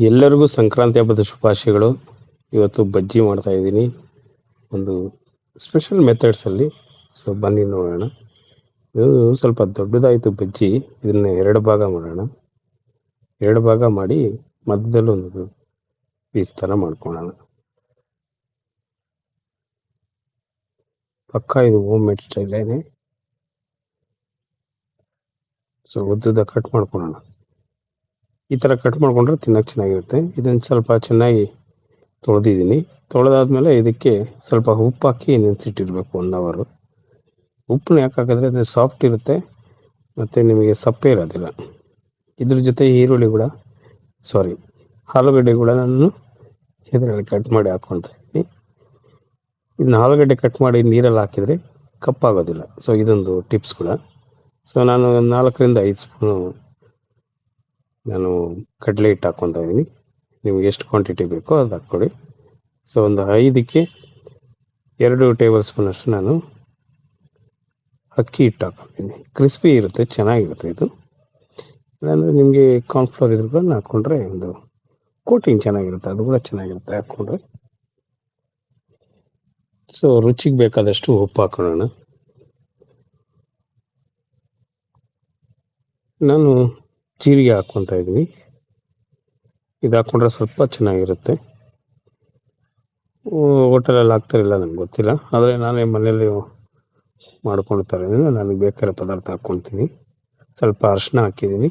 ಎಲ್ಲರಿಗೂ ಸಂಕ್ರಾಂತಿ ಹಬ್ಬದ ಶುಭಾಶಯಗಳು. ಇವತ್ತು ಬಜ್ಜಿ ಮಾಡ್ತಾ ಇದ್ದೀನಿ. ಒಂದು ಸ್ಪೆಷಲ್ ಮೆಥಡ್ಸಲ್ಲಿ ಸೊ ಬನ್ನಿ ನೋಡೋಣ. ಇದು ಸ್ವಲ್ಪ ದೊಡ್ಡದಾಯಿತು ಬಜ್ಜಿ. ಇದನ್ನ ಎರಡು ಭಾಗ ಮಾಡೋಣ. ಎರಡು ಭಾಗ ಮಾಡಿ ಮಧ್ಯದಲ್ಲಿ ಒಂದು ಪೀಸ್ ಥರ ಮಾಡ್ಕೊಳ್ಳೋಣ. ಪಕ್ಕ ಇದು ಹೋಮ್ ಮೇಡ್ ಸ್ಟೈಲೇನೆ ಸೊ ಉದ್ದದ ಕಟ್ ಮಾಡ್ಕೊಳ್ಳೋಣ. ಈ ಥರ ಕಟ್ ಮಾಡಿಕೊಂಡ್ರೆ ತಿನ್ನೋಕ್ಕೆ ಚೆನ್ನಾಗಿರುತ್ತೆ. ಇದನ್ನು ಸ್ವಲ್ಪ ಚೆನ್ನಾಗಿ ತೊಳೆದಿದ್ದೀನಿ. ತೊಳೆದಾದ್ಮೇಲೆ ಇದಕ್ಕೆ ಸ್ವಲ್ಪ ಉಪ್ಪು ಹಾಕಿ ನೆನೆಸಿಟ್ಟಿರ್ಬೇಕು ಒನ್ ಅವರು ಉಪ್ಪನ್ನ ಯಾಕೆ ಹಾಕಿದ್ರೆ ಅದು ಸಾಫ್ಟ್ ಇರುತ್ತೆ, ಮತ್ತು ನಿಮಗೆ ಸಪ್ಪೆ ಇರೋದಿಲ್ಲ. ಇದ್ರ ಜೊತೆ ಈರುಳ್ಳಿ ಕೂಡ ಸಾರಿ ಆಲೂಗಡ್ಡೆ ಕೂಡ ನಾನು ಇದರಲ್ಲಿ ಕಟ್ ಮಾಡಿ ಹಾಕ್ಕೊಳ್ತಾ ಇದ್ದೀನಿ. ಇದನ್ನ ಆಲೂಗಡ್ಡೆ ಕಟ್ ಮಾಡಿ ನೀರಲ್ಲಿ ಹಾಕಿದರೆ ಕಪ್ಪಾಗೋದಿಲ್ಲ. ಸೊ ಇದೊಂದು ಟಿಪ್ಸ್ ಕೂಡ. ಸೊ ನಾನು ನಾಲ್ಕರಿಂದ ಐದು ಸ್ಪೂನು ನಾನು ಕಡಲೆ ಹಿಟ್ಟು ಹಾಕ್ಕೊತಾ ಇದ್ದೀನಿ ನಿಮ್ಗೆ ಎಷ್ಟು ಕ್ವಾಂಟಿಟಿ ಬೇಕೋ ಅದು ಹಾಕ್ಕೊಡಿ. ಸೊ ಒಂದು ಐದಕ್ಕೆ ಎರಡು ಟೇಬಲ್ ಸ್ಪೂನಷ್ಟು ನಾನು ಅಕ್ಕಿ ಹಿಟ್ಟು ಹಾಕ್ಕೊತೀನಿ. ಕ್ರಿಸ್ಪಿ ಇರುತ್ತೆ, ಚೆನ್ನಾಗಿರುತ್ತೆ ಇದು. ಇಲ್ಲಾಂದರೆ ನಿಮಗೆ ಕಾರ್ನ್ಫ್ಲವರ್ ಇದ್ರ ಕೂಡ ಹಾಕ್ಕೊಂಡ್ರೆ ಒಂದು ಕೋಟಿಂಗ್ ಚೆನ್ನಾಗಿರುತ್ತೆ, ಅದು ಕೂಡ ಚೆನ್ನಾಗಿರುತ್ತೆ ಹಾಕ್ಕೊಂಡ್ರೆ. ಸೊ ರುಚಿಗೆ ಬೇಕಾದಷ್ಟು ಉಪ್ಪು ಹಾಕೊಳ್ಳೋಣ ನಾನು ಜೀರಿಗೆ ಹಾಕ್ಕೊತಾ ಇದ್ದೀನಿ ಇದು ಹಾಕ್ಕೊಂಡ್ರೆ ಸ್ವಲ್ಪ ಚೆನ್ನಾಗಿರುತ್ತೆ. ಹೋಟೆಲಲ್ಲಿ ಹಾಕ್ತಾರಿಲ್ಲ ನನಗೆ ಗೊತ್ತಿಲ್ಲ. ಆದರೆ ನಾನೇ ಮನೆಯಲ್ಲಿ ಮಾಡ್ಕೊಳ್ತಾರೆ ನನಗೆ ಬೇಕಾದ ಪದಾರ್ಥ ಹಾಕ್ಕೊಳ್ತೀನಿ ಸ್ವಲ್ಪ ಅರಿಶಿನ ಹಾಕಿದ್ದೀನಿ.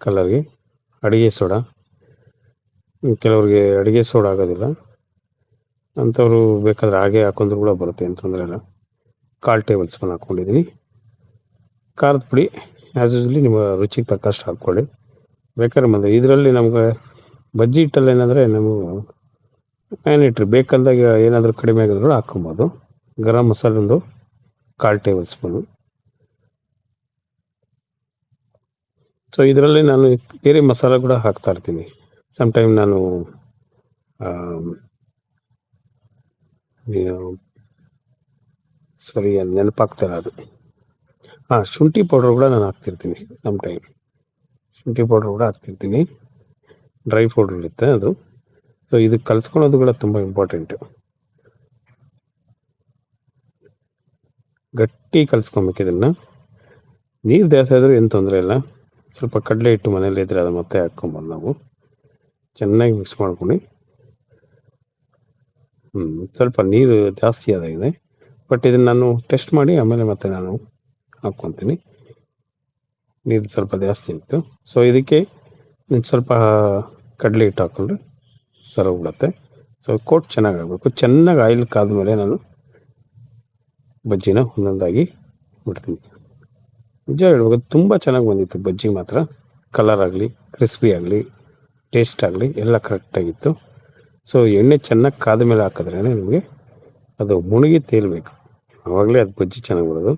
ಕಲರ್ಗೆ. ಅಡುಗೆ ಸೋಡಾ. ಕೆಲವ್ರಿಗೆ ಅಡುಗೆ ಸೋಡಾ ಆಗೋದಿಲ್ಲ. ಅಂಥವ್ರು ಬೇಕಾದ್ರೆ ಹಾಗೆ ಹಾಕೊಂಡ್ರು ಕೂಡ ಬರುತ್ತೆ ಅಂತಂದ್ರೆ ತೊಂದರೆ ಇಲ್ಲ. ಕಾಲು ಟೇಬಲ್ ಸ್ಪೂನ್ ಹಾಕ್ಕೊಂಡಿದ್ದೀನಿ. ಖಾರದ ಪುಡಿ. ಆ್ಯಸ್ ಯೂಸ್ಲಿ ನಿಮ್ಮ ರುಚಿಗೆ ತಕ್ಕಷ್ಟು ಹಾಕ್ಕೊಳ್ಳಿ. ಬೇಕಾದ್ರೆ ಬಂದರೆ ಇದರಲ್ಲಿ ನಮ್ಗೆ ಬಜ್ಜಿ ಹಿಟ್ಟಲ್ಲಿ ಏನಂದರೆ ನಾವು ಏನಿಟ್ರಿ ಬೇಕಂದಾಗ ಏನಾದರೂ ಕಡಿಮೆ ಆಗಿದ್ರು ಹಾಕ್ಕೊಬೋದು. ಗರಂ ಮಸಾಲೆ ಒಂದು ಕಾಲು ಟೇಬಲ್ ಸ್ಪೂನು. ಸೊ ಇದರಲ್ಲಿ ನಾನು ಬೇರೆ ಮಸಾಲೆ ಕೂಡ ಹಾಕ್ತಾ ಇರ್ತೀನಿ. ಸಮ್ ಟೈಮ್ ನಾನು ಸರಿ ನೆನಪಾಗ್ತಾಯಿಲ್ಲ ಅದು ಹಾಂ, ಶುಂಠಿ ಪೌಡರ್ ಕೂಡ ನಾನು ಹಾಕ್ತಿರ್ತೀನಿ ಸಮ್ ಟೈಮ್ ಶುಂಠಿ ಪೌಡರ್ ಕೂಡ ಹಾಕ್ತಿರ್ತೀನಿ. ಡ್ರೈ ಪೌಡರ್ ಇರುತ್ತೆ ಅದು. ಸೊ ಇದು ಕಲ್ಸ್ಕೊಳ್ಳೋದು ಕೂಡ ತುಂಬ ಇಂಪಾರ್ಟೆಂಟು ಗಟ್ಟಿ ಕಲಿಸ್ಕೊಬೇಕು ಇದನ್ನ. ನೀರು ಜಾಸ್ತಿ ಆದರೂ ಏನು ತೊಂದರೆ ಇಲ್ಲ. ಸ್ವಲ್ಪ ಕಡಲೆ ಹಿಟ್ಟು ಮನೇಲಿ ಇದ್ದರೆ ಅದು ಮತ್ತೆ ಹಾಕೊಂಬೋದು ನಾವು. ಚೆನ್ನಾಗಿ ಮಿಕ್ಸ್ ಮಾಡ್ಕೊಂಡು ಹ್ಞೂ ಸ್ವಲ್ಪ ನೀರು ಜಾಸ್ತಿ ಆದಾಗಿದೆ. ಬಟ್ ಇದನ್ನು ನಾನು ಟೆಸ್ಟ್ ಮಾಡಿ ಆಮೇಲೆ ಮತ್ತೆ ನಾನು ಹಾಕ್ಕೊತೀನಿ ನೀರು ಸ್ವಲ್ಪ ಜಾಸ್ತಿ ಇತ್ತು. ಸೊ ಇದಕ್ಕೆ ಸ್ವಲ್ಪ ಕಡಲೆ ಹಿಟ್ಟು ಹಾಕ್ಕೊಂಡ್ರೆ ಸರೋಗ್ಬಿಡುತ್ತೆ ಸೊ ಕೋಟ್ ಚೆನ್ನಾಗಿ ಆಗಬೇಕು. ಚೆನ್ನಾಗಿ ಆಯಿಲ್ ಕಾದ್ಮೇಲೆ ನಾನು ಬಜ್ಜಿನ ಒಂದೊಂದಾಗಿ ಬಿಡ್ತೀನಿ ನಿಜ ಹೇಳ್ಬೇಕು, ತುಂಬ ಚೆನ್ನಾಗಿ ಬಂದಿತ್ತು ಬಜ್ಜಿ ಮಾತ್ರ. ಕಲರ್ ಆಗಲಿ ಕ್ರಿಸ್ಪಿ ಆಗಲಿ ಟೇಸ್ಟ್ ಆಗಲಿ ಎಲ್ಲ ಕರೆಕ್ಟಾಗಿತ್ತು ಸೊ ಎಣ್ಣೆ ಚೆನ್ನಾಗಿ ಕಾದ ಮೇಲೆ ಹಾಕಿದ್ರೇ ನಿಮಗೆ ಅದು ಮುಳುಗಿ ತೇಲ್ಬೇಕು. ಆವಾಗಲೇ ಅದು ಬಜ್ಜಿ ಚೆನ್ನಾಗಿ ಬರೋದು.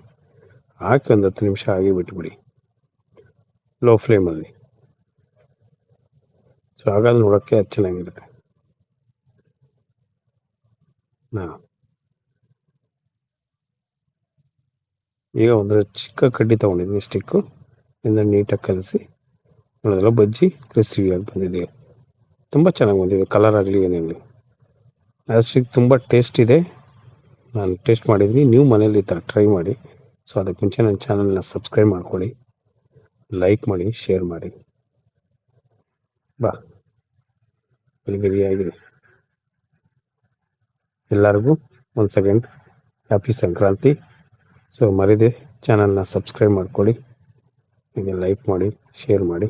ಹಾಕಿ ಒಂದು ಹತ್ತು ನಿಮಿಷ ಆಗಿ ಬಿಟ್ಬಿಡಿ. ಲೋ ಫ್ಲೇಮಲ್ಲಿ ಸೊ ಹಾಗಾದ್ರೆ ನೋಡೋಕ್ಕೆ ಚೆನ್ನಾಗಿರುತ್ತೆ ಹಾಂ. ಈಗ ಒಂದು ಚಿಕ್ಕ ಕಡ್ಡಿ ತೊಗೊಂಡಿದ್ದೀನಿ ಸ್ಟಿಕ್ಕು ಇಂದ ನೀಟಾಗಿ ಕಲಸಿ ನೋಡೋದಲ್ಲ ಬಜ್ಜಿ ಕ್ರಿಸ್ಪಿಯಾಗಿ ಬಂದಿದೆ. ತುಂಬ ಚೆನ್ನಾಗಿ ಬಂದಿದೆ ಕಲರ್ ಆಗಲಿ ಏನಿರಲಿ. ಅದಷ್ಟು ತುಂಬ ಟೇಸ್ಟ್ ಇದೆ. ನಾನು ಟೇಸ್ಟ್ ಮಾಡಿದ್ದೀನಿ, ನೀವು ಮನೇಲಿ ಈ ಥರ ಟ್ರೈ ಮಾಡಿ. ಸೊ ಅದಕ್ಕೆ ಮುಂಚೆ ನನ್ನ ಚಾನಲ್ನ ಸಬ್ಸ್ಕ್ರೈಬ್ ಮಾಡ್ಕೊಳ್ಳಿ ಲೈಕ್ ಮಾಡಿ ಶೇರ್ ಮಾಡಿ. ಬಾ. ಆಗಿದೆ ಎಲ್ಲರಿಗೂ ಒಂದು ಸೆಕೆಂಡ್ ಹ್ಯಾಪಿ ಸಂಕ್ರಾಂತಿ ಸೊ ಮರಿದೆ ಚಾನಲ್ನ ಸಬ್ಸ್ಕ್ರೈಬ್ ಮಾಡ್ಕೊಳ್ಳಿ, ಹೀಗೆ ಲೈಕ್ ಮಾಡಿ ಶೇರ್ ಮಾಡಿ.